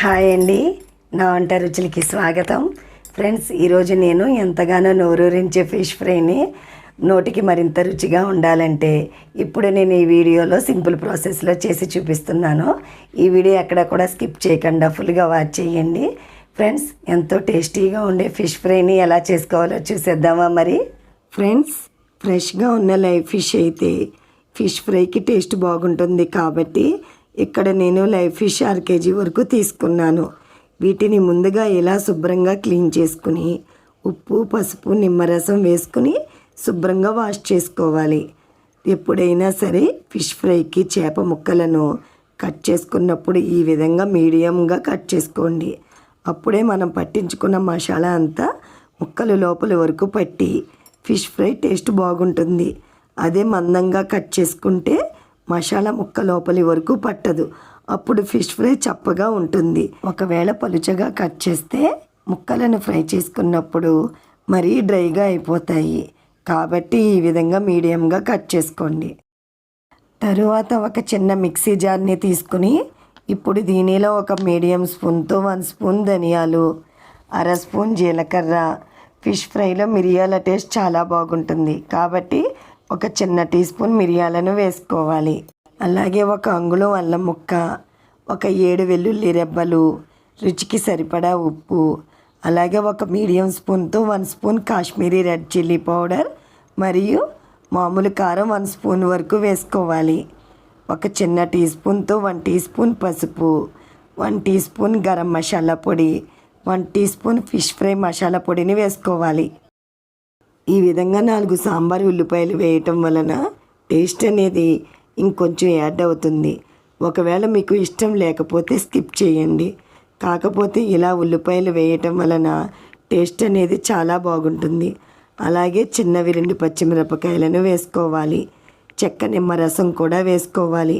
Hi అండి. నా వంట రుచులకి స్వాగతం. ఫ్రెండ్స్ ఈరోజు నేను ఎంతగానో నోరూరించే ఫిష్ ఫ్రైని నోటికి మరింత రుచిగా ఉండాలంటే ఇప్పుడు నేను ఈ వీడియోలో సింపుల్ ప్రాసెస్లో చేసి చూపిస్తున్నాను. ఈ వీడియో ఎక్కడ కూడా స్కిప్ చేయకుండా ఫుల్గా వాచ్ చేయండి. ఫ్రెండ్స్ ఎంతో టేస్టీగా ఉండే ఫిష్ ఫ్రైని ఎలా చేసుకోవాలో చూసేద్దామా మరి? ఫ్రెండ్స్ ఫ్రెష్గా ఉన్న లైవ్ ఫిష్ అయితే ఫిష్ ఫ్రైకి టేస్ట్ బాగుంటుంది కాబట్టి ఇక్కడ నేను లైవ్ ఫిష్ అర కేజీ వరకు తీసుకున్నాను. వీటిని ముందుగా ఇలా శుభ్రంగా క్లీన్ చేసుకుని ఉప్పు పసుపు నిమ్మరసం వేసుకుని శుభ్రంగా వాష్ చేసుకోవాలి. ఎప్పుడైనా సరే ఫిష్ ఫ్రైకి చేప ముక్కలను కట్ చేసుకున్నప్పుడు ఈ విధంగా మీడియంగా కట్ చేసుకోండి. అప్పుడే మనం పట్టించుకున్న మసాలా అంతా ముక్కలు లోపల వరకు పట్టి ఫిష్ ఫ్రై టేస్ట్ బాగుంటుంది. అదే మందంగా కట్ చేసుకుంటే మసాలా ముక్క లోపలి వరకు పట్టదు. అప్పుడు ఫిష్ ఫ్రై చప్పగా ఉంటుంది. ఒకవేళ పలుచగా కట్ చేస్తే ముక్కలను ఫ్రై చేసుకున్నప్పుడు మరీ డ్రైగా అయిపోతాయి. కాబట్టి ఈ విధంగా మీడియంగా కట్ చేసుకోండి. తరువాత ఒక చిన్న మిక్సీ జార్ని తీసుకుని ఇప్పుడు దీనిలో ఒక మీడియం స్పూన్తో వన్ స్పూన్ ధనియాలు అర స్పూన్ జీలకర్ర. ఫిష్ ఫ్రైలో మిరియాల టేస్ట్ చాలా బాగుంటుంది. కాబట్టి ఒక చిన్న టీ స్పూన్ మిరియాలను వేసుకోవాలి. అలాగే ఒక అంగుళం అల్లం ముక్క ఒక ఏడు వెల్లుల్లి రెబ్బలు రుచికి సరిపడా ఉప్పు అలాగే ఒక మీడియం స్పూన్తో one spoon Kashmiri red chilli powder మరియు మామూలు కారం వన్ స్పూన్ వరకు వేసుకోవాలి. ఒక చిన్న టీ స్పూన్తో వన్ టీ స్పూన్ పసుపు one teaspoon garam masala పొడి one teaspoon fish fry masala పొడిని వేసుకోవాలి. ఈ విధంగా నాలుగు సాంబార్ ఉల్లిపాయలు వేయటం వలన టేస్ట్ అనేది ఇంకొంచెం యాడ్ అవుతుంది. ఒకవేళ మీకు ఇష్టం లేకపోతే స్కిప్ చేయండి. కాకపోతే ఇలా ఉల్లిపాయలు వేయటం వలన టేస్ట్ అనేది చాలా బాగుంటుంది. అలాగే చిన్నవి రెండు పచ్చిమిరపకాయలను వేసుకోవాలి. చెక్క నిమ్మరసం కూడా వేసుకోవాలి.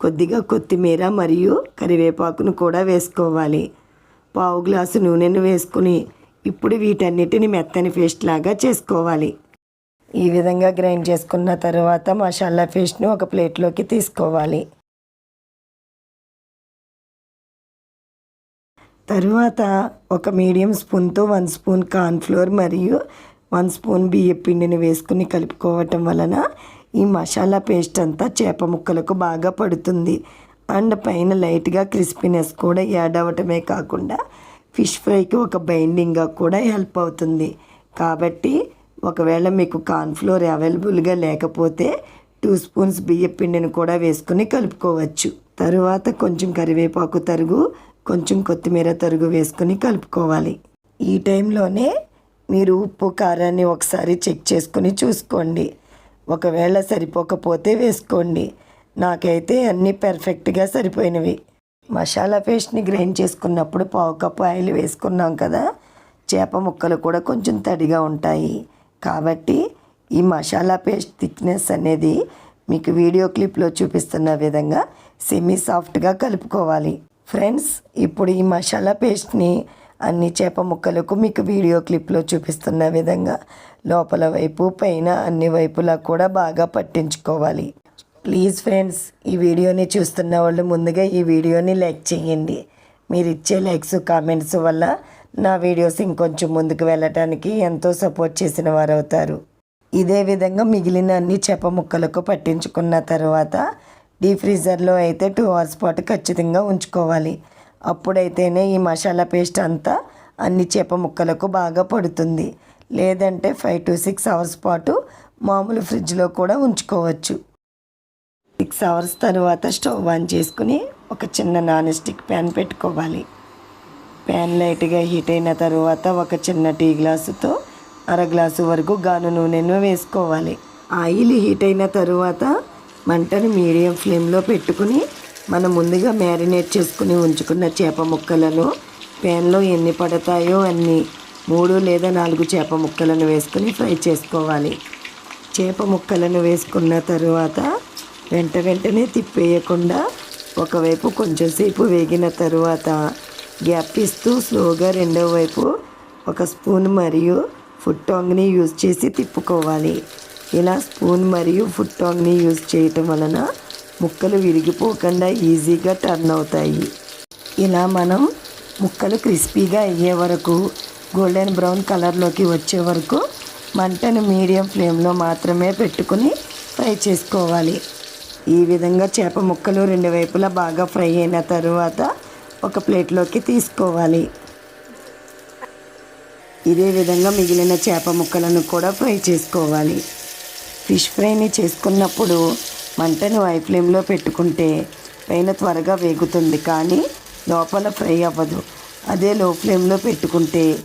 కొద్దిగా కొత్తిమీర మరియు కరివేపాకును కూడా వేసుకోవాలి. పావు గ్లాసు నూనెను వేసుకుని ఇప్పుడు వీటన్నిటిని మెత్తని పేస్ట్ లాగా చేసుకోవాలి. ఈ విధంగా గ్రైండ్ చేసుకున్న తర్వాత మసాలా పేస్ట్ను ఒక ప్లేట్లోకి తీసుకోవాలి. తరువాత ఒక మీడియం స్పూన్తో వన్ స్పూన్ కార్న్ఫ్లోర్ మరియు వన్ స్పూన్ బియ్య పిండిని వేసుకుని కలుపుకోవటం వలన ఈ మసాలా పేస్ట్ అంతా చేప ముక్కలకు బాగా పడుతుంది. అండ్ పైన లైట్గా క్రిస్పీనెస్ కూడా యాడ్ అవ్వటమే కాకుండా ఫిష్ ఫ్రైకి ఒక బైండింగ్గా కూడా హెల్ప్ అవుతుంది. కాబట్టి ఒకవేళ మీకు కార్న్ఫ్లోర్ అవైలబుల్గా లేకపోతే టూ స్పూన్స్ బియ్య పిండిని కూడా వేసుకుని కలుపుకోవచ్చు. తరువాత కొంచెం కరివేపాకు తరుగు కొంచెం కొత్తిమీర తరుగు వేసుకుని కలుపుకోవాలి. ఈ టైంలోనే మీరు ఉప్పు కారాన్ని ఒకసారి చెక్ చేసుకుని చూసుకోండి. ఒకవేళ సరిపోకపోతే వేసుకోండి. నాకైతే అన్నీ పర్ఫెక్ట్గా సరిపోయినవి. మసాలా పేస్ట్ని గ్రైండ్ చేసుకున్నప్పుడు పావు కప్పు ఆయిల్ వేసుకున్నాం కదా చేప ముక్కలు కూడా కొంచెం తడిగా ఉంటాయి. కాబట్టి ఈ మసాలా పేస్ట్ థిక్నెస్ అనేది మీకు వీడియో క్లిప్లో చూపిస్తున్న విధంగా సెమీ సాఫ్ట్గా కలుపుకోవాలి. ఫ్రెండ్స్ ఇప్పుడు ఈ మసాలా పేస్ట్ని అన్ని చేప ముక్కలకు మీకు వీడియో క్లిప్లో చూపిస్తున్న విధంగా లోపల వైపు పైన అన్ని వైపులా కూడా బాగా పట్టించుకోవాలి. ప్లీజ్ ఫ్రెండ్స్ ఈ వీడియోని చూస్తున్న వాళ్ళు ముందుగా ఈ వీడియోని లైక్ చేయండి. మీరు ఇచ్చే లైక్స్ కామెంట్స్ వల్ల నా వీడియోస్ ఇంకొంచెం ముందుకు వెళ్ళటానికి ఎంతో సపోర్ట్ చేసిన వారు అవుతారు ఇదే విధంగా మిగిలిన అన్ని చేప ముక్కలకు పట్టించుకున్న తర్వాత డీప్ ఫ్రీజర్లో అయితే టూ అవర్స్ పాటు ఖచ్చితంగా ఉంచుకోవాలి. అప్పుడైతేనే ఈ మసాలా పేస్ట్ అంతా అన్ని చేప ముక్కలకు బాగా పడుతుంది. లేదంటే ఫైవ్ టు సిక్స్ అవర్స్ పాటు మామూలు ఫ్రిడ్జ్లో కూడా ఉంచుకోవచ్చు. సిక్స్ అవర్స్ తర్వాత స్టవ్ ఆన్ చేసుకుని ఒక చిన్న నాన్ స్టిక్ ప్యాన్ పెట్టుకోవాలి. ప్యాన్ లైట్గా హీట్ అయిన తర్వాత ఒక చిన్న టీ గ్లాసుతో అర గ్లాసు వరకు గాను నూనెను వేసుకోవాలి. ఆయిల్ హీట్ అయిన తరువాత మంటను మీడియం ఫ్లేమ్లో పెట్టుకుని మనం ముందుగా మ్యారినేట్ చేసుకుని ఉంచుకున్న చేప ముక్కలను ప్యాన్లో ఎన్ని పడతాయో అన్ని మూడు లేదా నాలుగు చేప ముక్కలను వేసుకుని ఫ్రై చేసుకోవాలి. చేప ముక్కలను వేసుకున్న తరువాత వెంట వెంటనే తిప్పేయకుండా ఒకవైపు కొంచెంసేపు వేగిన తరువాత గ్యాప్ ఇస్తూ స్లోగా రెండో వైపు ఒక స్పూన్ మరియు ఫుడ్ టాంగ్ని యూజ్ చేసి తిప్పుకోవాలి. ఇలా స్పూన్ మరియు ఫుడ్ టాంగ్ని యూజ్ చేయటం వలన ముక్కలు విరిగిపోకుండా ఈజీగా టర్న్ అవుతాయి. ఇలా మనం ముక్కలు క్రిస్పీగా అయ్యే వరకు గోల్డెన్ బ్రౌన్ కలర్లోకి వచ్చే వరకు మంటను మీడియం ఫ్లేమ్లో మాత్రమే పెట్టుకుని ఫ్రై చేసుకోవాలి. ఈ విధంగా చేప ముక్కలు రెండు వైపులా బాగా ఫ్రై అయిన తర్వాత ఒక ప్లేట్లోకి తీసుకోవాలి. ఇదే విధంగా మిగిలిన చేప ముక్కలను కూడా ఫ్రై చేసుకోవాలి. ఫిష్ ఫ్రైని చేసుకున్నప్పుడు మంటను హై ఫ్లేమ్లో పెట్టుకుంటే పైన త్వరగా వేగుతుంది కానీ లోపల ఫ్రై అవ్వదు. అదే లో ఫ్లేమ్లో పెట్టుకుంటే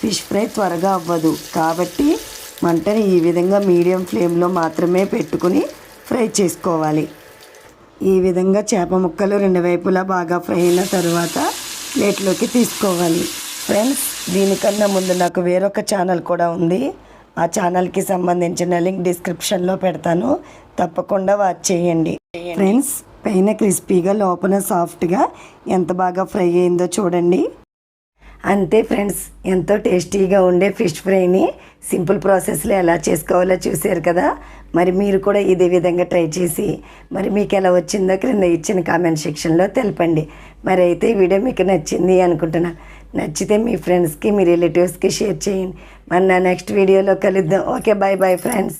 ఫిష్ ఫ్రై త్వరగా అవ్వదు. కాబట్టి మంటని ఈ విధంగా మీడియం ఫ్లేమ్లో మాత్రమే పెట్టుకుని ఫ్రై చేసుకోవాలి. ఈ విధంగా చేప ముక్కలు రెండు వైపులా బాగా ఫ్రై అయిన తర్వాత ప్లేట్లోకి తీసుకోవాలి. ఫ్రెండ్స్ దీనికన్నా ముందు నాకు వేరొక ఛానల్ కూడా ఉంది. ఆ ఛానల్కి సంబంధించిన లింక్ డిస్క్రిప్షన్లో పెడతాను. తప్పకుండా వాచ్ చేయండి. ఫ్రెండ్స్ పైన క్రిస్పీగా లోపల సాఫ్ట్గా ఎంత బాగా ఫ్రై అయిందో చూడండి. అంతే ఫ్రెండ్స్ ఎంతో టేస్టీగా ఉండే ఫిష్ ఫ్రైని సింపుల్ ప్రాసెస్లో ఎలా చేసుకోవాలో చూశారు కదా? మరి మీరు కూడా ఇదే విధంగా ట్రై చేసి మరి మీకు ఎలా వచ్చిందో క్రింద ఇచ్చిన కామెంట్ సెక్షన్లో తెలపండి. మరి అయితే ఈ వీడియో మీకు నచ్చింది అనుకుంటున్నాను నచ్చితే మీ ఫ్రెండ్స్కి మీ రిలేటివ్స్కి షేర్ చేయండి. మరి నా నెక్స్ట్ వీడియోలో కలుద్దాం. Okay bye bye friends.